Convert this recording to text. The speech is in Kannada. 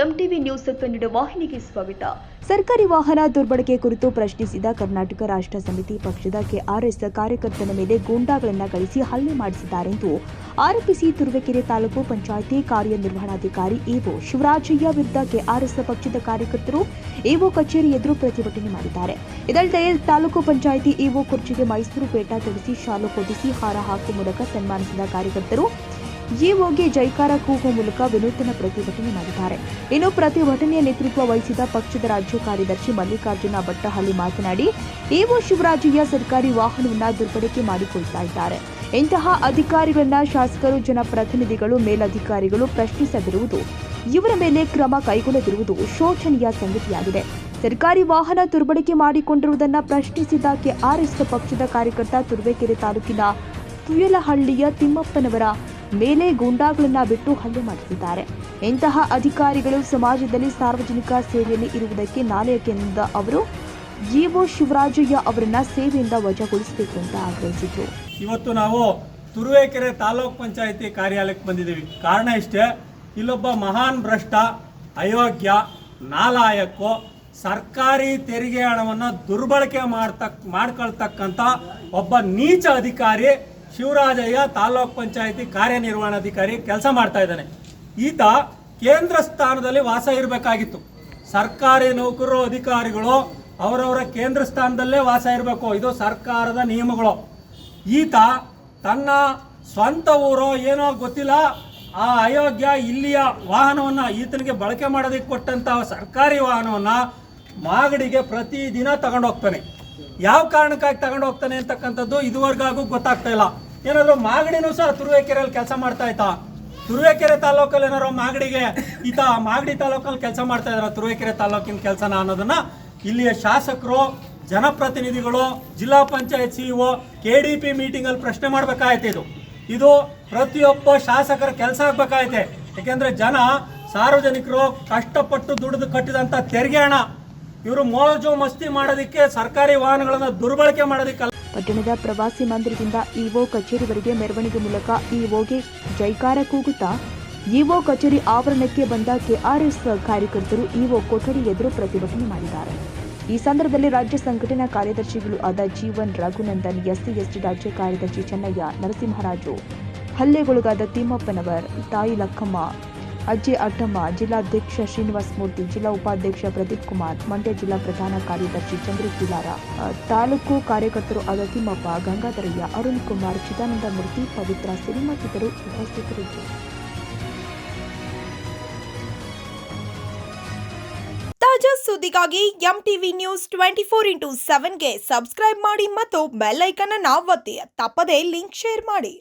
ಎಂಟಿವಿ ನ್ಯೂಸ್ ಕನ್ನಡ ವಾಹಿನಿಗೆ ಸ್ವಾಗತ. ಸರ್ಕಾರಿ ವಾಹನ ದುರ್ಬಳಕೆ ಕುರಿತು ಪ್ರಶ್ನಿಸಿದ ಕರ್ನಾಟಕ ರಾಷ್ಟ್ರ ಸಮಿತಿ ಪಕ್ಷದ ಕೆಆರ್ಎಸ್ ಕಾರ್ಯಕರ್ತನ ಮೇಲೆ ಗೂಂಡಾಗಳನ್ನು ಗಳಿಸಿ ಹಲ್ಲೆ ಮಾಡಿಸಿದ್ದಾರೆಂದು ಆರೋಪಿಸಿ ತುರುವೇಕೆರೆ ತಾಲೂಕು ಪಂಚಾಯಿತಿ ಕಾರ್ಯನಿರ್ವಹಣಾಧಿಕಾರಿ ಇಒ ಶಿವರಾಜಯ್ಯ ವಿರುದ್ಧ ಕೆಆರ್ಎಸ್ ಪಕ್ಷದ ಕಾರ್ಯಕರ್ತರು ಇಒ ಕಚೇರಿ ಎದುರು ಪ್ರತಿಭಟನೆ ಮಾಡಿದ್ದಾರೆ. ಇದಲ್ಲದೆ ತಾಲೂಕು ಪಂಚಾಯಿತಿ ಇಒ ಕುರ್ಚಿಗೆ ಮೈಸೂರು ಪೇಟ ತೆಗೆಸಿ ಶಾಲು ಕೊಡಿಸಿ ಹಾರ ಹಾಕುವ ಮೂಲಕ ಸನ್ಮಾನಿಸಿದ ಕಾರ್ಯಕರ್ತರು ಇಒಗೆ ಜೈಕಾರ ಕೂಗುವ ಮೂಲಕ ವಿನೂತನ ಪ್ರತಿಭಟನೆ ಮಾಡಿದ್ದಾರೆ. ಇನ್ನು ಪ್ರತಿಭಟನೆಯ ನೇತೃತ್ವ ವಹಿಸಿದ ಪಕ್ಷದ ರಾಜ್ಯ ಕಾರ್ಯದರ್ಶಿ ಮಲ್ಲಿಕಾರ್ಜುನ ಭಟ್ಟಹಳ್ಳಿ ಮಾತನಾಡಿ, ಇಒ ಶಿವರಾಜಯ್ಯ ಸರ್ಕಾರಿ ವಾಹನವನ್ನು ದುರ್ಬಳಕೆ ಮಾಡಿಕೊಳ್ತಾ ಇದ್ದಾರೆ. ಇಂತಹ ಅಧಿಕಾರಿಗಳನ್ನ ಶಾಸಕರು, ಜನಪ್ರತಿನಿಧಿಗಳು, ಮೇಲಧಿಕಾರಿಗಳು ಪ್ರಶ್ನಿಸದಿರುವುದು, ಇವರ ಮೇಲೆ ಕ್ರಮ ಕೈಗೊಳ್ಳದಿರುವುದು ಶೋಚನೀಯ ಸಂಗತಿಯಾಗಿದೆ. ಸರ್ಕಾರಿ ವಾಹನ ದುರ್ಬಳಕೆ ಮಾಡಿಕೊಂಡಿರುವುದನ್ನು ಪ್ರಶ್ನಿಸಿದ ಕೆಆರ್ಎಸ್ ಪಕ್ಷದ ಕಾರ್ಯಕರ್ತ ತುರುವೇಕೆರೆ ತಾಲೂಕಿನ ತುಯಲಹಳ್ಳಿಯ ತಿಮ್ಮಪ್ಪನವರ ಮೇಲೆ ಗೂಂಡಾಗಳನ್ನ ಬಿಟ್ಟು ಹಲ್ಲೆ ಮಾಡಿಸಿದ್ದಾರೆ. ಇಂತಹ ಅಧಿಕಾರಿಗಳು ಸಮಾಜದಲ್ಲಿ ಸಾರ್ವಜನಿಕ ಸೇವೆಯಲ್ಲಿ ಇರುವುದಕ್ಕೆ ನಾಲೆಯಕೆಂದ ಅವರು ಜಿಒ ಶಿವರಾಜಯ್ಯ ಅವರನ್ನ ಸೇವೆಯಿಂದ ವಜಾಗೊಳಿಸಬೇಕು ಅಂತ ಆಗ್ರಹಿಸಿದರು. ಇವತ್ತು ನಾವು ತುರುವೇಕೆರೆ ತಾಲೂಕ್ ಪಂಚಾಯತಿ ಕಾರ್ಯಾಲಯಕ್ಕೆ ಬಂದಿದ್ದೀವಿ. ಕಾರಣ ಇಷ್ಟೇ, ಇಲ್ಲೊಬ್ಬ ಮಹಾನ್ ಭ್ರಷ್ಟ, ಅಯೋಗ್ಯ ನಾಲಾಯಕ್ಕೋ ಸರ್ಕಾರಿ ತೆರಿಗೆ ಹಣವನ್ನು ದುರ್ಬಳಕೆ ಮಾಡ್ತಕ್ ಮಾಡ್ಕೊಳ್ತಕ್ಕಂಥ ಒಬ್ಬ ನೀಚ ಅಧಿಕಾರಿ ಶಿವರಾಜಯ್ಯ ತಾಲೂಕ್ ಪಂಚಾಯಿತಿ ಕಾರ್ಯನಿರ್ವಹಣಾಧಿಕಾರಿ ಕೆಲಸ ಮಾಡ್ತಾ ಇದ್ದಾನೆ. ಈತ ಕೇಂದ್ರ ಸ್ಥಾನದಲ್ಲಿ ವಾಸ ಇರಬೇಕಾಗಿತ್ತು. ಸರ್ಕಾರಿ ನೌಕರರು, ಅಧಿಕಾರಿಗಳು ಅವರವರ ಕೇಂದ್ರ ಸ್ಥಾನದಲ್ಲೇ ವಾಸ ಇರಬೇಕು. ಇದು ಸರ್ಕಾರದ ನಿಯಮಗಳು. ಈತ ತನ್ನ ಸ್ವಂತ ಊರೋ ಏನೋ ಗೊತ್ತಿಲ್ಲ, ಆ ಅಯೋಗ್ಯ ಇಲ್ಲಿಯ ವಾಹನವನ್ನು ಈತನಿಗೆ ಬಳಕೆ ಮಾಡೋದಕ್ಕೆ ಕೊಟ್ಟಂತಹ ಸರ್ಕಾರಿ ವಾಹನವನ್ನು ಮಾಗಡಿಗೆ ಪ್ರತಿದಿನ ತಗೊಂಡು ಹೋಗ್ತಾನೆ ಯಾವ ಕಾರಣಕ್ಕಾಗಿ ತಗೊಂಡು ಹೋಗ್ತಾನೆ ಅಂತಕ್ಕಂಥದ್ದು ಇದುವರೆಗಾಗೂ ಗೊತ್ತಾಗ್ತಾ ಇಲ್ಲ. ಏನಾದ್ರು ಮಾಗಡಿನೂ ಸಹ ತುರುವೇಕೆರೆಯಲ್ಲಿ ಕೆಲಸ ಮಾಡ್ತಾ ಇತ್ತಾ ತುರುವೇಕೆರೆ ತಾಲೂಕಲ್ಲಿ ಏನಾರು ಮಾಗಡಿಗೆ ಈತ ಮಾಗಡಿ ತಾಲೂಕಲ್ಲಿ ಕೆಲಸ ಮಾಡ್ತಾ ಇದಾರ ತುರುವೇಕೆರೆ ತಾಲೂಕಿನ ಕೆಲಸನ ಅನ್ನೋದನ್ನ? ಇಲ್ಲಿಯ ಶಾಸಕರು, ಜನಪ್ರತಿನಿಧಿಗಳು, ಜಿಲ್ಲಾ panchayat CEO K D P ಮೀಟಿಂಗಲ್ಲಿ ಪ್ರಶ್ನೆ ಮಾಡ್ಬೇಕಾಯ್ತು ಇದು. ಇದು ಪ್ರತಿಯೊಬ್ಬ ಶಾಸಕರ ಕೆಲಸ ಆಗ್ಬೇಕಾಯ್ತೆ. ಯಾಕೆಂದ್ರೆ ಜನ ಸಾರ್ವಜನಿಕರು ಕಷ್ಟಪಟ್ಟು ದುಡಿದು ಕಟ್ಟಿದಂತ ತೆರಿಗೆ ಹಣ. ಇವರು ಮೋಜು ಮಸ್ತಿ ಮಾಡೋದಕ್ಕೆ ಸರ್ಕಾರಿ ವಾಹನಗಳನ್ನು ದುರ್ಬಳಕೆ ಮಾಡೋದಕ್ಕೆ ಪಟ್ಟಣದ ಪ್ರವಾಸಿ ಮಂದಿರದಿಂದ ಇಒ ಕಚೇರಿವರೆಗೆ ಮೆರವಣಿಗೆ ಮೂಲಕ ಇಒಗೆ ಜೈಕಾರ ಕೂಗುತ್ತಾ, ಇಒ ಕಚೇರಿ ಆವರಣಕ್ಕೆ ಬಂದ ಕೆಆರ್ಎಸ್ ಕಾರ್ಯಕರ್ತರು ಇಒ ಕೊಠಡಿ ಎದುರು ಪ್ರತಿಭಟನೆ ಮಾಡಿದ್ದಾರೆ. ಈ ಸಂದರ್ಭದಲ್ಲಿ ರಾಜ್ಯ ಸಂಘಟನಾ ಕಾರ್ಯದರ್ಶಿಗಳು ಆದ ಜೀವನ್ ರಘುನಂದನ್, ಎಸ್ಸಿ, ಎಸ್ಟಿ ರಾಜ್ಯ ಕಾರ್ಯದರ್ಶಿ ಚೆನ್ನಯ್ಯ, ನರಸಿಂಹರಾಜು, ಹಲ್ಲೆಗೊಳಗಾದ ತಿಮ್ಮಪ್ಪನವರ್, ತಾಯಿ ಲಕ್ಕಮ್ಮ ಅಜ್ಜೆ ಅಟ್ಟಮ್ಮ ಜಿಲ್ಲಾಧ್ಯಕ್ಷ ಶ್ರೀನಿವಾಸ ಮೂರ್ತಿ, ಜಿಲ್ಲಾ ಉಪಾಧ್ಯಕ್ಷ ಪ್ರದೀಪ್ ಕುಮಾರ್, ಮಂಡ್ಯ ಜಿಲ್ಲಾ ಪ್ರಧಾನ ಕಾರ್ಯದರ್ಶಿ ಚಂದ್ರಕಿಲಾರ ಕಿಲಾರ ತಾಲೂಕು ಕಾರ್ಯಕರ್ತರು ಆದ ತಿಮ್ಮಪ್ಪ, ಗಂಗಾಧರಯ್ಯ, ಅರುಣ್ ಕುಮಾರ್, ಚಿದಾನಂದ ಮೂರ್ತಿ, ಪವಿತ್ರ ಸಿರಿ ಚಿತ್ರ ಉಪಸ್ಥಿತರಿದ್ದರು. ತಾಜಾ ಸುದ್ದಿಗಾಗಿ M TV news twenty four into ಸೆವೆನ್ಗೆ subscribe ಮಾಡಿ ಮತ್ತು ಬೆಲ್ ಐಕನ್ ಅನ್ನು ಒತ್ತಿ. ತಪ್ಪದೇ ಲಿಂಕ್ ಶೇರ್ ಮಾಡಿ.